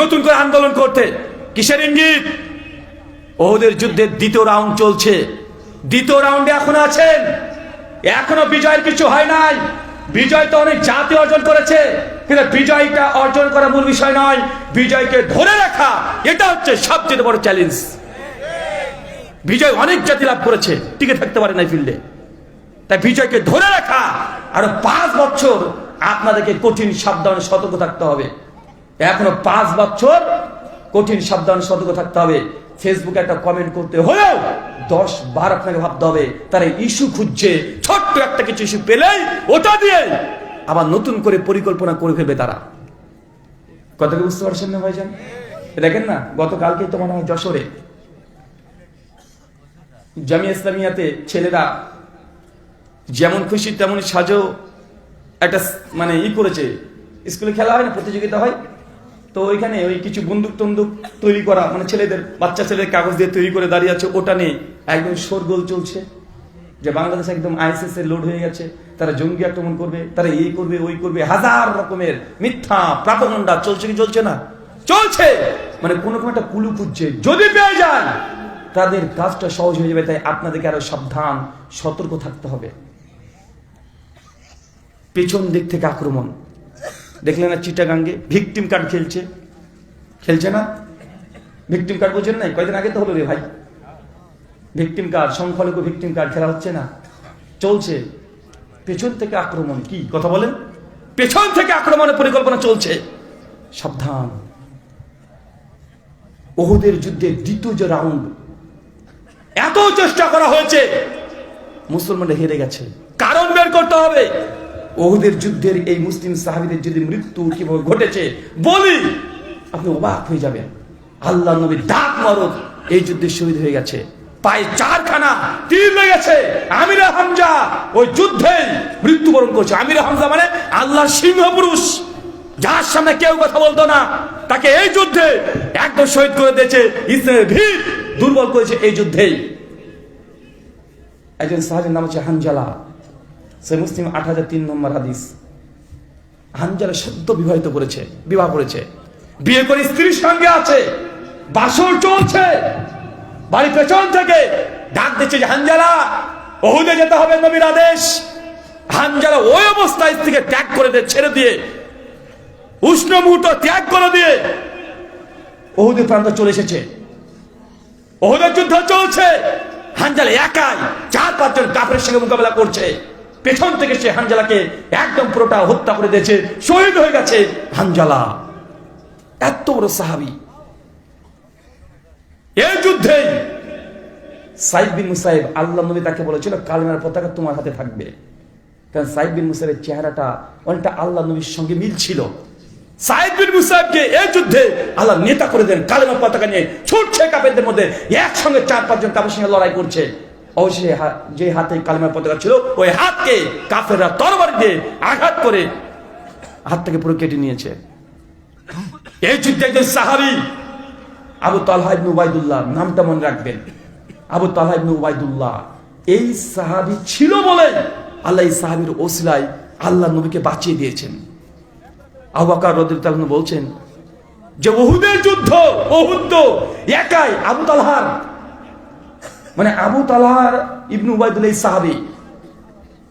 নতুন করে আন্দোলন করতে। কিসের ইঙ্গিত? ওদের যুদ্ধের দ্বিতীয় রাউন্ড চলছে। দ্বিতীয় রাউন্ডে এখন আছেন। এখনও বিজয়ের কিছু হয় নাই। বিজয় তো অনেক জাতি অর্জন করেছে, কিন্তু বিজয়টা অর্জন করা মূল বিষয় নয়। বিজয়কে ধরে রাখা, এটা হচ্ছে সবচেয়ে বড় চ্যালেঞ্জ বিজয় অনেক জাতি লাভ করেছে, টিকে থাকতে পারে না ফিল্ডে তাই বিজয়কে ধরে রাখা, আরও পাঁচ বছর আপনাদেরকে কঠিন সাবধান সতর্ক থাকতে হবে। এখনও পাঁচ বছর কঠিন সাবধান সতর্ক থাকতে হবে। ফেসবুকে একটা কমেন্ট করতে হলেও দশ বার আপনাকে ভাবতে হবে, তারা ইস্যু খুঁজছে। ছোট্ট একটা কিছু ইস্যু পেলেই ওটা দিয়ে আবার নতুন করে পরিকল্পনা করে ফেলবে তারা। কথা বুঝতে পারছেন না ভাইজান? দেখেন না, গতকালকে তো মনে হয় যশোরে জামিয়া ইসলামিয়াতে ছেলেরা যেমন খুশি তেমন সাজো একটা মানে ই করেছে। স্কুলে খেলা হয় না, প্রতিযোগিতা হয়? তো ওইখানে ওই কিছু বন্দুক টন্দুক তৈরি করা মানে ছেলেদের, বাচ্চা ছেলেদের কাগজ দিয়ে তৈরি করে দাঁড়িয়ে আছে, ওটা নিয়ে একদম শোরগোল চলছে। যে বাংলাদেশ একদম আইএসএস এর লোড হয়ে গেছে, তারা জঙ্গি আক্রমণ করবে, তারা এই করবে, ওই করবে, হাজার রকমের মিথ্যা প্রাপগণ্ডা চলছে কি চলছে না? চলছে! মানে কোনো কোনো একটা কুলু খুঁজছে যদি পেয়ে যায় তাদের কাজটা সহজ হয়ে যাবে, তাই আপনাদেরকে আরও সাবধান, সতর্ক থাকতে হবে। পেছন দিক থেকে আক্রমণ। দেখলেন না চিটাগাঙ্গে ভিকটিম কার্ড খেলছে। খেলছে না? ভিকটিম কার্ড বোঝেন নাই? কয়দিন আগে তো হলো রে ভাই। ভিকটিম কার্ড সংখ্যালঘু ভিকটিম কার্ড খেলা হচ্ছে না। চলছে। পেছন থেকে আক্রমণ কি? কথা বলেন। পেছন থেকে আক্রমণের পরিকল্পনা চলছে। সাবধান। ওহুদের যুদ্ধে দ্বিতীয় যে রাউন্ড, এত চেষ্টা করা হয়েছে। মুসলমানরা হেরে গেছে। কারণ বের করতে হবে। ওহুদের যুদ্ধের এই মুসলিম সাহাবিদের যদি মৃত্যু কীভাবে ঘটেছে, বলি আপনি অবাক হয়ে যাবেন। আল্লাহ নবী ডাক মরদ এই যুদ্ধে শহীদ হয়ে গেছে। পায়ে চারখানা তীর লেগেছে আমিরা হামজা ওই যুদ্ধে মৃত্যুবরণ করছে। আমিরা হামজা মানে আল্লাহর সিংহ পুরুষ যার সামনে কেউ কথা বলতো না। তাকে এই যুদ্ধে একদম শহীদ করে দিয়েছে। ইসলামের ভিড় দুর্বল করেছে এই যুদ্ধেই। একজন সাহাবির নাম হচ্ছে হানজালা। সে মুসলিম আট হাজার তিন নম্বর হাদিস। হানজালা সদ্য বিবাহিত করেছে, বিবাহ করেছে। বিয়ে করে স্ত্রীর সঙ্গে আছে, বাসর চলছে, বাড়ি পেছন থেকে ডাক দিচ্ছে যে, হানজালা, ওহুদে যেতে হবে নবীর আদেশ। হানজালা ওই অবস্থায় স্ত্রীকে ত্যাগ করে দিয়ে, ছেড়ে দিয়ে, উষ্ণ মুহূর্ত ত্যাগ করে দিয়ে ওহুদের প্রান্ত চলে এসেছে। ওহুদের যুদ্ধ চলছে, হানজালা একাই চার পাঁচজন কাফের সঙ্গে মোকাবেলা করছে। পেছন থেকে সে হানজালাকে একদম পুরোটা হত্যা করে দিয়েছে, শহীদ হয়ে গেছে হানজালা। এত বড় সাহাবি। এই সাইদ বিন মুসাইব, আল্লাহ নবী তাকে বলেছিল, কালিমার পতাকা তোমার হাতে থাকবে। কারণ বিন মুসাইবের চেহারাটা অনেকটা আল্লাহ নবীর সঙ্গে মিল ছিল। সাইদ বিন মুসাইবকে এই যুদ্ধে আল্লাহ নেতা করে দেন, কালিমার পতাকা নিয়ে। ছুটছে কাপেরদের মধ্যে, একসঙ্গে চার পাঁচজন কাপের সঙ্গে লড়াই করছে। অবশ্যই যে হাতে কালিমার পতাকা ছিল, ওই হাতকে কাফেররা তরবারি দিয়ে আঘাত করে হাত থেকে পুরো কেটে নিয়েছে। এই যুদ্ধে একজন সাহাবি, আবু তালহা ইবনে নামটা মনে রাখবেন। আবু তালহা ইবনে উবাইদুল্লাহ এই সাহাবি ছিল বলে আল্লাহ এই সাহাবির ওসিলায় আল্লাহ নবীকে বাঁচিয়ে দিয়েছেন। আবু বকর রাদিয়াল্লাহু আনহু বলছেন, যে ওহুদের যুদ্ধ ওহুদ তো একাই আবু তালহার মানে আবু তালহার ইবনু উবাইদুল্লাহ এই সাহাবি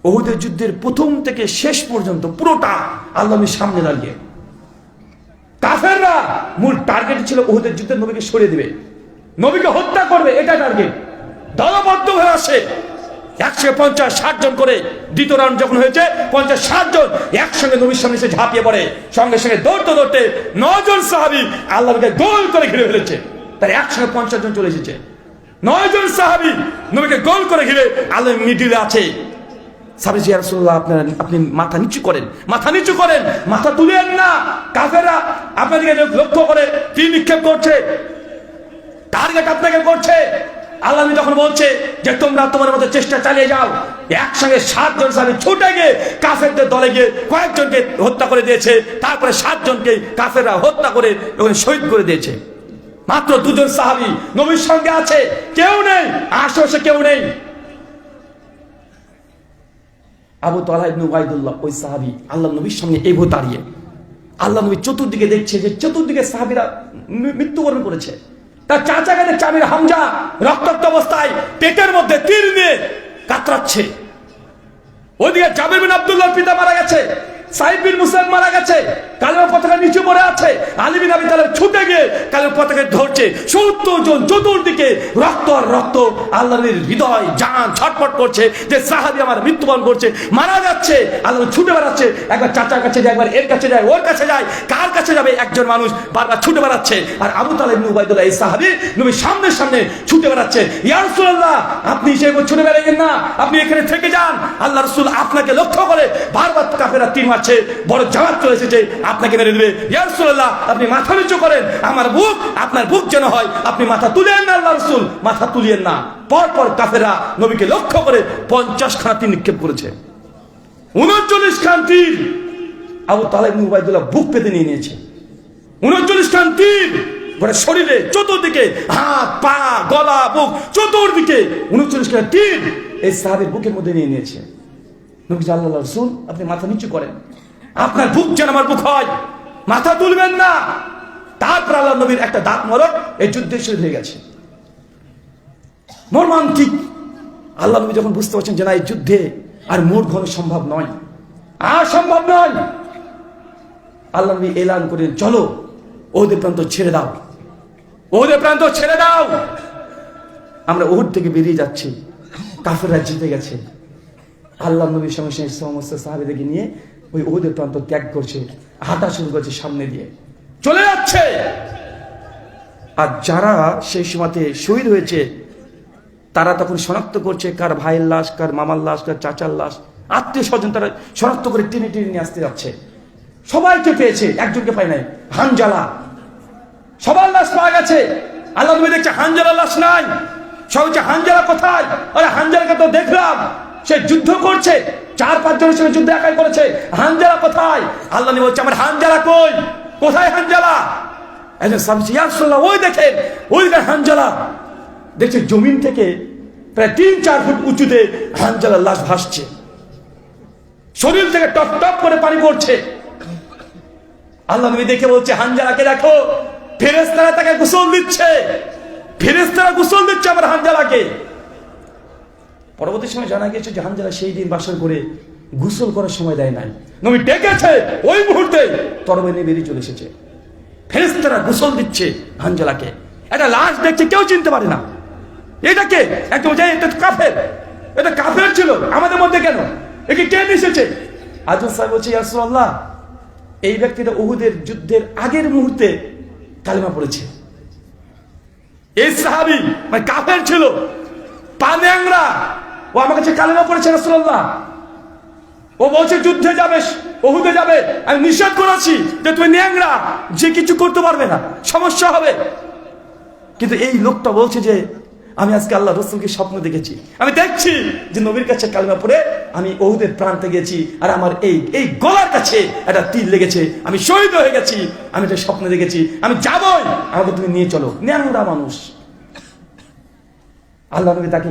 ওহুদের যুদ্ধের প্রথম থেকে শেষ পর্যন্ত পুরোটা আল্লাহ সামনে দাঁড়িয়ে। কাফেররা মূল টার্গেট ছিল ওহুদের যুদ্ধে নবীকে সরিয়ে দিবে। নবীকে হত্যা করবে এটা টার্গেট দলবদ্ধ হয়ে আসে। একশো পঞ্চাশ, ষাট জন করে দ্বিতীয় রাউন্ড যখন হয়েছে, পঞ্চাশ, ষাট জন একসঙ্গে নবীর সামনে এসে ঝাঁপিয়ে পড়ে। সঙ্গে সঙ্গে দৌড়তে দৌড়তে নজন সাহাবি আল্লাহকে গোল করে ঘিরে ফেলেছে। তার একসঙ্গে পঞ্চাশ জন চলে এসেছে। নয় জন সাহাবি নবীকে গোল করে ঘিরে আল্লাহ মিডিলে আছে। সাবিজি রাসূলুল্লাহ, আপনার আপনি মাথা নিচু করেন। মাথা নিচু করেন। মাথা তুলেন না। কাফেররা আপনাদেরকে লক্ষ্য করে তীর নিক্ষেপ করছে? টার্গেট আপনাকে করছে। আল্লাহ তখন বলছে যে, তোমরা তোমার মতো চেষ্টা চালিয়ে যাও। একসঙ্গে সাতজন সাহাবী ছুটে গিয়ে কাফেরদের দলে গিয়ে কয়েকজনকে হত্যা করে দিয়েছে। তারপরে সাতজনকে কাফেররা হত্যা করে ওখানে শহীদ করে দিয়েছে। মাত্র দুজন সাহাবী নবীর সঙ্গে আছে, কেউ নেই, আশেপাশে কেউ নেই। আবু তালা ওই সাহাবি আল্লাহ নবীর সঙ্গে এভো দাঁড়িয়ে। আল্লাহ নবী চতুর্দিকে দেখছে যে চতুর্দিকে সাহাবিরা মৃত্যুবরণ করেছে। তার চাচা গেলে চামির হামজা রক্তাক্ত অবস্থায় পেটের মধ্যে তীর নিয়ে কাতরাচ্ছে। ওদিকে জাবির বিন আব্দুল্লাহ পিতা মারা গেছে সাইদ বিন মুসলিম মারা গেছে কালের পতাকা নিচু পড়ে আছে। আলী বিন আবি তালেব ছুটে গিয়ে কালের পতাকা ধরছে। সত্তর জন চতুর্দিকে রক্ত আর রক্ত আল্লাহর হৃদয়, জান ছটফট করছে যে সাহাবি আমার মৃত্যুবরণ করছে। মারা যাচ্ছে, আল্লাহ ছুটে বেড়াচ্ছে। একবার চাচার কাছে যায়, একবার এর কাছে যায়, ওর কাছে যায়, কার কাছে যাবে একজন মানুষ বারবার ছুটে বেড়াচ্ছে। আর আবু তালেব, ইবনে উবাইদুল্লাহ, এই সাহাবি নবী সামনে সামনে ছুটে বেড়াচ্ছে। ইয়া রাসূলুল্লাহ, আপনি সে ছুটে বেড়াবেন না। আপনি এখানে থেকে যান। আল্লাহ রসুল আপনাকে লক্ষ্য করে বারবার কাফেরা তীর মারছে। বড় জামাত চলে এসেছে। আপনাকে মেরে দেবে। ইয়া রাসূলুল্লাহ, আপনি মাথা নিচু করেন। আমার বুক, আপনার বুক যেন হয়, আপনি মাথা তুলেন না আল্লাহ রসুল। মাথা তুলিয়েন না। পর পর কাফেরা নবীকে লক্ষ্য করে পঞ্চাশ খানা নিক্ষেপ করেছে। উনচল্লিশ খান তীর আবু তালেব উবাইদুল্লাহ বুক পেতে নিয়ে নিয়েছে। উনচল্লিশ খান তীর গোটা শরীরে চতুর্দিকে হাত, পা, গলা, বুক, চতুর্দিকে উনচল্লিশ খান তীর এই সাহাবের বুকের মধ্যে নিয়ে নিয়েছে। নবী আল্লাহ রসুল, আপনি মাথা নিচু করেন। আপনার বুক যেন আমার বুক হয়। মাথা তুলবেন না। তারপর আল্লাহ নবীর একটা দাঁত মরক এই যুদ্ধে শহীদ হয়ে গেছে। মর্মান্তিক। আল্লাহ নবী যখন বুঝতে পারছেন যে না, এই যুদ্ধে আর মোট ঘন সম্ভব নয়। আর সম্ভব নয়। আল্লাহ নবী এলান করে চলো, ওদের প্রান্ত ছেড়ে দাও। ওদের প্রান্ত ছেড়ে দাও। আমরা ওহুদ থেকে বেরিয়ে যাচ্ছি। কাফেররা জিতে গেছে। আল্লাহ নবীর সঙ্গে সঙ্গে সমস্ত সাহাবিদেরকে নিয়ে ওই ওহুদের প্রান্ত ত্যাগ করছে হাঁটা শুরু করছে সামনে দিয়ে। চলে যাচ্ছে! আর যারা সেই সময়তে শহীদ হয়েছে তারা তখন শনাক্ত করছে কার ভাইয়ের লাশ কার মামার লাশ কার চাচার লাশ। আত্মীয় স্বজন তারা শনাক্ত করে টেনে টেনে নিয়ে আসতে যাচ্ছে। সবাইকে পেয়েছে? একজনকে পায় নাই হানজালা। সবার লাশ পাওয়া গেছে। আল্লাহ নবী দেখছে হানজালা লাশ নাই। সব হচ্ছে হানজালা কোথায়? আরে হানজালাকে তো দেখলাম। সে যুদ্ধ করছে। চার পাঁচ জনের সঙ্গে যুদ্ধ একাই করেছে। হানজালা কোথায়? আল্লাহ বলছে আমার হানজালা কই? কোথায় হানজালা? একজন সাহাবী বলছে, ইয়া ওই দেখেন ওই দেখেন হানজালা। দেখছে জমিন থেকে প্রায় তিন চার ফুট উঁচুতে হানজালার লাশ ভাসছে। শরীর থেকে টপ টপ করে পানি পড়ছে। আল্লাহ নবী দেখে বলছে হানজালাকে দেখো ফেরেস্তারা তাকে গোসল দিচ্ছে। ফেরেস্তারা গোসল দিচ্ছে আমার হানজালাকে। পরবর্তী সময় জানা গেছে যে হানজালা সেই দিন বাসর করে গোসল করার সময় দেয় নাই। নবী ডেকেছে, ওই মুহূর্তে তরবে নিয়ে বেরিয়ে চলে এসেছে। ফেরেস্তারা গোসল দিচ্ছে হানজালাকে। একটা লাশ দেখছে, কেউ চিনতে পারে না। এটাকে একদম যাই এটা কাফের। এটা কাফের ছিল, আমাদের মধ্যে কেন? একে কে এসেছে আজম সাহেব বলছে ইয়াসুল্লাহ এই ব্যক্তিটা উহুদের যুদ্ধের আগের মুহূর্তে কালিমা পড়েছে। এই সাহাবি মানে কাফের ছিল। পানেংরা ও আমার কাছে কালিমা পড়েছে রাসূলুল্লাহ, ও বলছে যুদ্ধে যাবে ওহুদে যাবে। আমি নিষেধ করেছি যে তুমি ন্যাংরা, যে কিছু করতে পারবে না, সমস্যা হবে। কিন্তু এই লোকটা বলছে যে, আমি আজকে আল্লাহ রসুলকে স্বপ্ন দেখেছি। আমি দেখছি যে নবীর কাছে কালিমা পড়ে আমি ওহুদের প্রান্তে গেছি, আর আমার এই এই গলার কাছে একটা তীর লেগেছে। আমি শহীদ হয়ে গেছি, আমি এটা স্বপ্ন দেখেছি। আমি যাবই, আমাকে তুমি নিয়ে চলো। ন্যাংরা মানুষ। আল্লাহ নবী তাকে